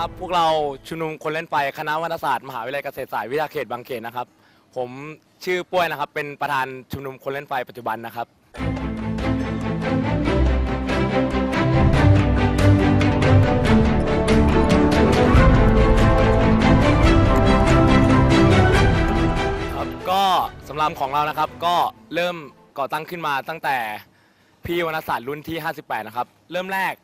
ครับ พวกเราชุมนุมคนเล่นไฟคณะวัฒนศาสตร์มหาวิทยาลัยเกษตรศาสตร์วิทยาเขตบางเขนนะครับ ผมชื่อป้วยนะครับ เป็นประธานชุมนุมคนเล่นไฟปัจจุบันนะครับ ครับก็สำหรับของเรานะครับก็เริ่มก่อตั้งขึ้นมาตั้งแต่พี่วรรณศาสตร์รุ่นที่ 58 นะครับ เริ่มแรก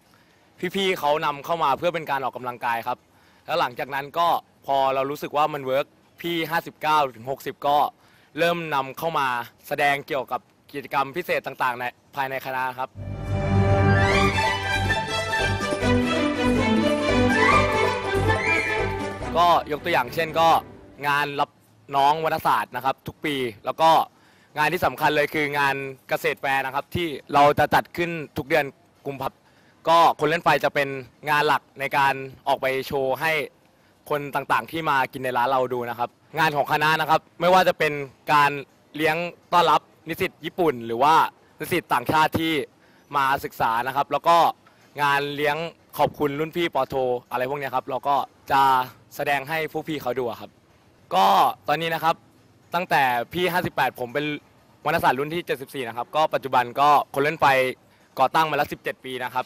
พี่ๆเขานำเข้ามาเพื่อเป็นการออกกำลังกายครับ แล้วหลังจากนั้นก็พอเรารู้สึกว่ามันเวิร์กพี่ 59ถึง60 ก็เริ่มนำเข้ามาแสดงเกี่ยวกับกิจกรรมพิเศษต่างๆ ในภายในคณะครับ ก็ยกตัวอย่างเช่นก็งานรับน้องวัฒศาสตร์นะครับ ทุกปีแล้วก็งานที่สำคัญเลยคืองานเกษตรแฟร์นะครับ ที่เราจะจัดขึ้นทุกเดือนกุมภาพันธ์ ก็คนเล่นไฟจะเป็นงานหลักในการออกไปโชว์ให้คนต่างๆ ที่มากินในร้านเราดูนะครับ งานของคณะนะครับ ไม่ว่าจะเป็นการเลี้ยงต้อนรับนิสิตญี่ปุ่น หรือว่านิสิตต่างชาติที่มาศึกษานะครับ แล้วก็งานเลี้ยงขอบคุณรุ่นพี่ปอโท อะไรพวกเนี้ยครับเราก็จะแสดงให้พวกพี่เขาดูอะครับ ก็ตอนนี้นะครับตั้งแต่พี่ 58 ผมเป็นวรรณศาสตร์รุ่นที่ 74 นะครับ ก็ปัจจุบันก็คนเล่นไฟก่อตั้งมาแล้ว 17 ปีนะครับ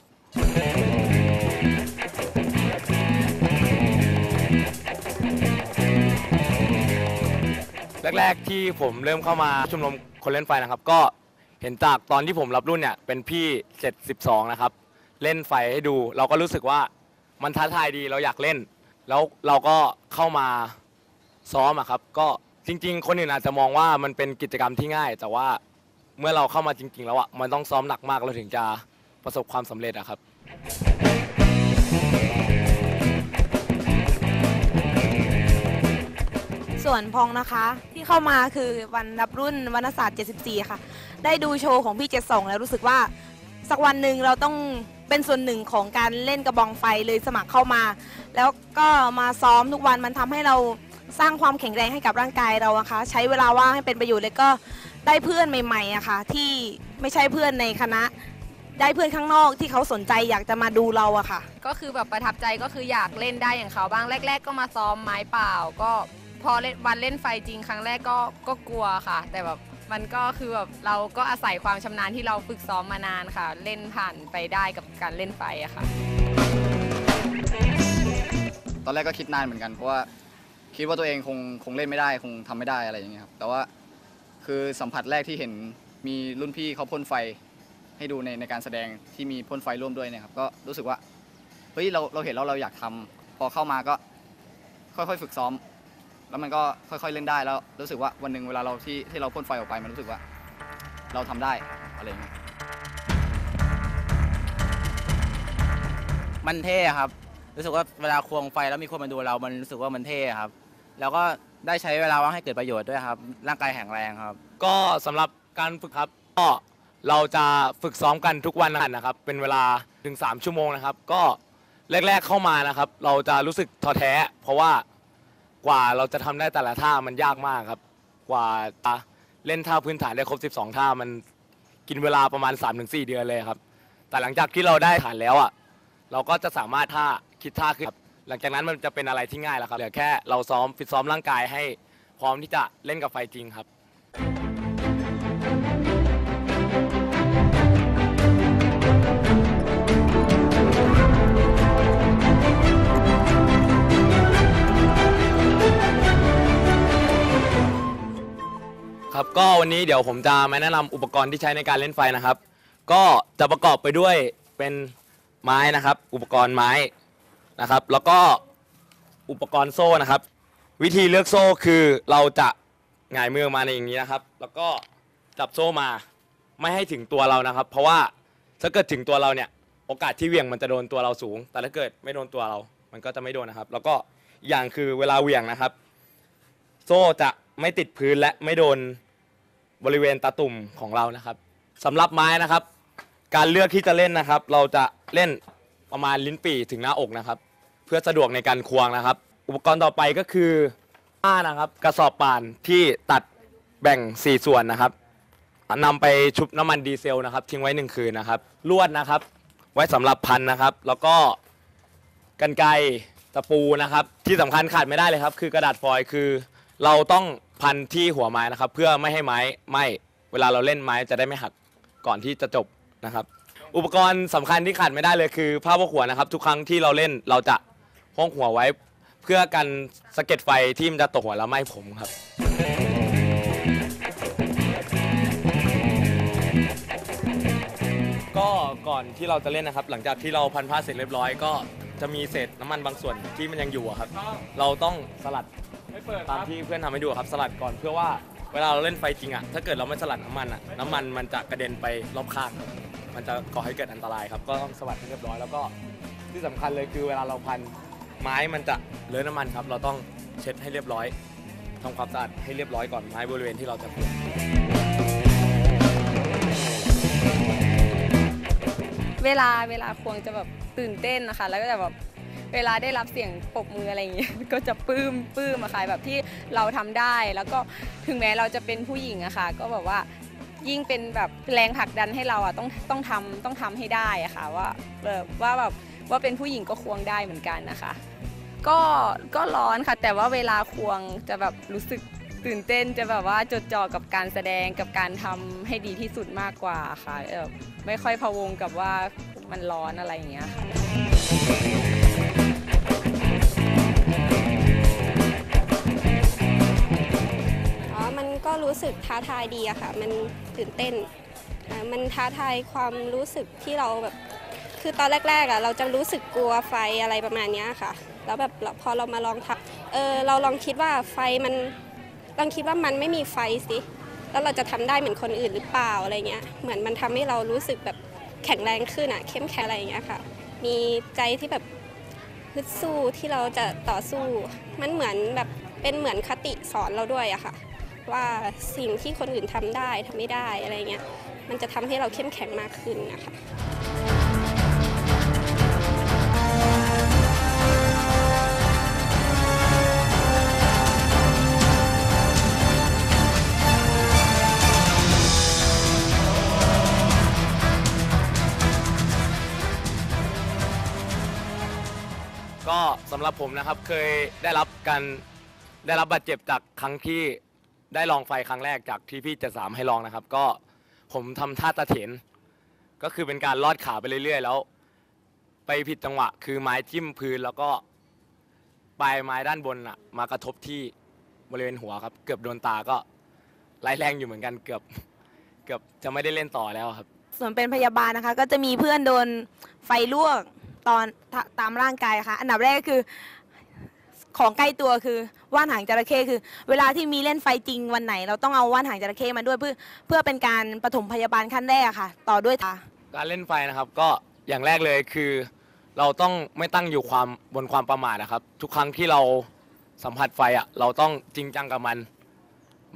แรกๆที่ผมเริ่มเข้ามาชมนุมคนเล่นไฟนะครับ ก็เห็นจากตอนที่ผมรับรุ่นเนี่ยเป็นพี่ 72 นะครับ เล่นไฟให้ดู เราก็รู้สึกว่ามันท้าทายดีเราอยากเล่น แล้วเราก็เข้ามาซ้อมอะครับ ก็จริง ๆ คนอื่นอาจจะมองว่ามันเป็นกิจกรรมที่ง่าย แต่ว่าเมื่อเราเข้ามาจริง ๆ แล้วอะมันต้องซ้อมหนักมากเราถึงจะประสบความสำเร็จอะครับ ส่วนพองนะคะที่เข้ามาคือวันรับรุ่นวรรณศาสตร์ 74 ค่ะ ได้ดูโชว์ของพี่ 72 แล้วรู้สึกว่าสักวันหนึ่งเราต้องเป็นส่วนหนึ่งของการเล่นกระบองไฟเลยสมัครเข้ามา แล้วก็มาซ้อมทุกวันมันทำให้เราสร้างความแข็งแรงให้กับร่างกายเราอะคะ ใช้เวลาว่างให้เป็นประโยชน์แล้วก็ได้เพื่อนใหม่ๆอะค่ะที่ไม่ใช่เพื่อนในคณะ ได้เพื่อนข้างนอกที่เขาสนใจอยากจะมาดูเราอะค่ะ ก็คือแบบประทับใจก็คืออยากเล่นได้อย่างเขาบ้างแรก ๆ ก็มาซ้อมไม้เปล่า ก็พอเล่นวันเล่นไฟจริงครั้งแรกก็ก็กลัวค่ะ แต่แบบมันก็คือแบบเราก็อาศัยความชำนาญที่เราฝึกซ้อมมานานค่ะ เล่นผ่านไปได้กับการเล่นไฟอะค่ะ ตอนแรกก็คิดนานเหมือนกันเพราะว่าคิดว่าตัวเองคงคงเล่นไม่ได้คงทำไม่ได้อะไรอย่างเงี้ยครับแต่ว่าคือสัมผัสแรกที่เห็นมีรุ่นพี่เขาพ่นไฟ ให้ดูในในการแสดงที่มีพ่นไฟร่วมด้วยเนี่ยครับก็รู้สึกว่าเฮ้ยเราเราเห็นแล้วเราอยากทำพอเข้ามาก็ค่อยๆฝึกซ้อม แล้วมันก็ค่อยๆเล่นได้แล้วรู้สึกว่าวันหนึ่งเวลาเราที่ที่เราพ่นไฟออกไปมันรู้สึกว่า เราทำได้อะไรอย่างเงี้ยมันเท่ครับ รู้สึกว่าเวลาควงไฟแล้วมีคนมาดูเรา มันรู้สึกว่ามันเท่ครับ แล้วก็ได้ใช้เวลาว่างให้เกิดประโยชน์ด้วยครับ ร่างกายแข็งแรงครับ ก็สำหรับการฝึกครับ ก็ เราจะฝึกซ้อมกันทุกวันนะครับ เป็นเวลาถึง 3 ชั่วโมงนะครับ ก็แรก ๆเข้ามานะครับ เราจะรู้สึกท้อแท้ เพราะว่ากว่าเราจะทำได้แต่ละท่ามันยากมากครับ กว่าจะเล่นท่าพื้นฐานได้ครบ 12 ท่ามันกินเวลาประมาณ 3-4 เดือนเลยครับ แต่หลังจากที่เราได้ฐานแล้วอะเราก็จะสามารถท่าคิดท่าขึ้นครับหลังจากนั้นมันจะเป็นอะไรที่ง่ายแล้วครับเหลือแค่เราซ้อมฟิตซ้อมร่างกายให้พร้อมที่จะเล่นกับไฟจริงครับ ก็วันนี้เดี๋ยวผมจะมาแนะนำอุปกรณ์ที่ใช้ในการเล่นไฟนะครับ ก็จะประกอบไปด้วยเป็นไม้นะครับ อุปกรณ์ไม้นะครับ แล้วก็อุปกรณ์โซ่นะครับ วิธีเลือกโซ่คือเราจะหงายมือมาในอย่างนี้นะครับ แล้วก็จับโซ่มาไม่ให้ถึงตัวเรานะครับ เพราะว่าถ้าเกิดถึงตัวเราเนี่ยโอกาสที่เหวี่ยงมันจะโดนตัวเราสูง แต่ถ้าเกิดไม่โดนตัวเรา มันก็จะไม่โดนนะครับ แล้วก็อีกอย่างคือเวลาเหวี่ยงนะครับ โซ่จะไม่ติดพื้นและไม่โดน บริเวณตาตุ่มของเรานะครับสำหรับไม้นะครับ การเลือกที่จะเล่นนะครับ เราจะเล่นประมาณลิ้นปี่ถึงหน้าอกนะครับ เพื่อสะดวกในการควงนะครับ อุปกรณ์ต่อไปก็คือผ้านะครับ กระสอบป่านที่ตัดแบ่ง 4 ส่วนนะครับนำไปชุบน้ำมันดีเซลนะครับ ทิ้งไว้หนึ่งคืนนะครับลวดนะครับ ไว้สำหรับพันนะครับ แล้วก็กันไกตะปูนะครับ ที่สำคัญขาดไม่ได้เลยครับ คือกระดาษฟอยล์คือ เราต้อง พันที่หัวไม้นะครับ เพื่อไม่ให้ไม้ไหม้เวลาเราเล่นไม้จะได้ไม่หักก่อนที่จะจบนะครับ อุปกรณ์สำคัญที่ขาดไม่ได้เลยคือผ้าพกหัวนะครับ ทุกครั้งที่เราเล่นเราจะห้องหัวไว้ เพื่อกันสะเก็ดไฟที่มันจะตกหัวแล้วไหม้ผมครับ ก็ก่อนที่เราจะเล่นนะครับ หลังจากที่เราพันผ้าเสร็จเรียบร้อย ก็จะมีเศษน้ำมันบางส่วนที่มันยังอยู่อะครับ เราต้องสลัด ตามที่เพื่อนทำให้ดูอะครับสลัดก่อนเพื่อว่าเวลาเราเล่นไฟจริงอะถ้าเกิดเราไม่สลัดน้ำมันอะน้ำมันมันจะกระเด็นไปรอบข้างมันจะก่อให้เกิดอันตรายครับก็ต้องสลัดให้เรียบร้อยแล้วก็ที่สำคัญเลยคือเวลาเราพันไม้มันจะเลอะน้ำมันครับ เราต้องเช็ดให้เรียบร้อยทำความสะอาดให้เรียบร้อยก่อนไม้บริเวณที่เราจะพัน เวลาเวลาควงจะแบบตื่นเต้นนะคะ แล้วก็จะแบบ เวลาได้รับเสียงปรบมืออะไรอย่างเงี้ยก็จะปลื้มปลื้มอะค่ะแบบที่เราทำได้แล้วก็ถึงแม้เราจะเป็นผู้หญิงอะค่ะ ก็แบบว่ายิ่งเป็นแบบแรงผลักดันให้เราอะต้องต้องทำต้องทำให้ได้อะค่ะว่าแบบว่าแบบว่าเป็นผู้หญิงก็ควงได้เหมือนกันนะคะ ก็ก็ร้อนค่ะ แต่ว่าเวลาควงจะแบบรู้สึกตื่นเต้นจะแบบว่าจดจ่อกับการแสดงกับการทำให้ดีที่สุดมากกว่าค่ะเออไม่ค่อยพะวงกับว่ามันร้อนอะไรอย่างเงี้ยค่ะ ก็รู้สึกท้าทายดีอะค่ะ มันตื่นเต้น มันท้าทายความรู้สึกที่เราแบบ คือตอนแรกๆอะเราจะรู้สึกกลัวไฟอะไรประมาณนี้ค่ะ แล้วแบบพอเรามาลองทำเออเราลองคิดว่าไฟมัน ลองคิดว่ามันไม่มีไฟสิ แล้วเราจะทำได้เหมือนคนอื่นหรือเปล่าอะไรเงี้ย เหมือนมันทำให้เรารู้สึกแบบแข็งแรงขึ้นอะเข้มแข็งอะไรอย่างเงี้ยค่ะ มีใจที่แบบฮึดสู้ที่เราจะต่อสู้ มันเหมือนแบบเป็นเหมือนคติสอนเราด้วยอะค่ะ ว่าสิ่งที่คนอื่นทำได้ทำไม่ได้อะไรเงี้ยมันจะทำให้เราเข้มแข็งมากขึ้นนะคะก็สำหรับผมนะครับเคยได้รับการได้รับบาดเจ็บจากครั้งที่ ได้ลองไฟครั้งแรกจากที่พี่จะสามให้ลองนะครับ ก็ผมทำท่าตะเถน ก็คือเป็นการลอดขาไปเรื่อยๆ แล้ว ไปผิดจังหวะ คือไม้จิ้มพื้นแล้วก็ปลายไม้ด้านบนอะมากระทบที่บริเวณหัวครับ เกือบโดนตาก็ไร้แรงอยู่เหมือนกันเกือบ เกือบจะไม่ได้เล่นต่อแล้วครับ ส่วนเป็นพยาบาลนะคะ ก็จะมีเพื่อนโดนไฟลวกตอนตามร่างกายนะคะอันดับแรกก็คือ ของใกล้ตัวคือว่านหางจระเข้คือ เวลาที่มีเล่นไฟจริงวันไหน เราต้องเอาว่านหางจระเข้มาด้วยเพื่อเพื่อเป็นการปฐมพยาบาลขั้นแรกค่ะ ต่อด้วยตาการเล่นไฟนะครับก็อย่างแรกเลยคือ เราต้องไม่ตั้งอยู่ความบนความประมาทนะครับ ทุกครั้งที่เราสัมผัสไฟอะเราต้องจริงจังกับมัน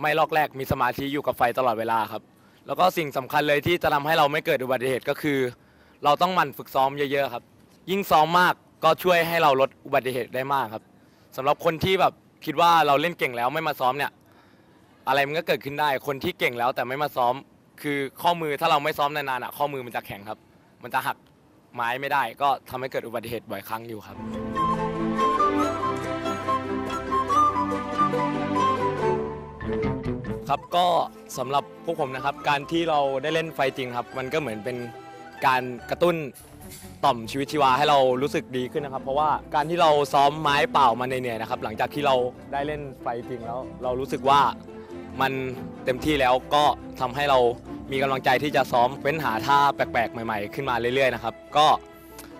ไม่ลอกแรกมีสมาธิอยู่กับไฟตลอดเวลาครับ แล้วก็สิ่งสำคัญเลยที่จะทำให้เราไม่เกิดอุบัติเหตุก็คือ เราต้องหมั่นฝึกซ้อมเยอะๆครับ ยิ่งซ้อมมากก็ช่วยให้เราลดอุบัติเหตุได้มากครับ สำหรับคนที่แบบคิดว่าเราเล่นเก่งแล้วไม่มาซ้อมเนี่ย อะไรมันก็เกิดขึ้นได้ คนที่เก่งแล้วแต่ไม่มาซ้อม คือข้อมือถ้าเราไม่ซ้อมนานๆอะข้อมือมันจะแข็งครับ มันจะหักไม้ไม่ได้ ก็ทำให้เกิดอุบัติเหตุบ่อยครั้งอยู่ครับ ครับก็สำหรับพวกผมนะครับ การที่เราได้เล่นไฟจริงครับ มันก็เหมือนเป็นการกระตุ้น ต่อมชีวิตชีวาให้เรารู้สึกดีขึ้นนะครับ เพราะว่าการที่เราซ้อมไม้เปล่ามาเหนื่อยๆนะครับ หลังจากที่เราได้เล่นไฟจริงแล้ว เรารู้สึกว่ามันเต็มที่แล้วก็ทำให้เรามีกำลังใจที่จะซ้อมเว้นหาท่าแปลกๆ ใหม่ ๆ ขึ้นมาเรื่อยๆนะครับ ก็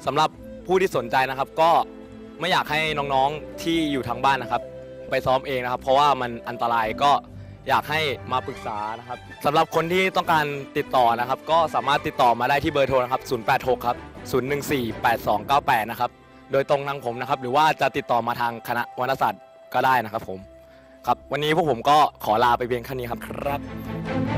สำหรับผู้ที่สนใจนะครับ ก็ไม่อยากให้น้องๆที่อยู่ทางบ้านนะครับ ไปซ้อมเองนะครับ เพราะว่ามันอันตรายก็ อยากให้มาปรึกษานะครับสำหรับคนที่ต้องการติดต่อนะครับ ก็สามารถติดต่อมาได้ที่เบอร์โทรนะครับ 086 ครับ 014 8298 นะครับ โดยตรงทางผมนะครับ หรือว่าจะติดต่อมาทางคณะวรรณศาสตร์ก็ได้นะครับผม ครับ วันนี้พวกผมก็ขอลาไปเพียงแค่นี้ครับครับ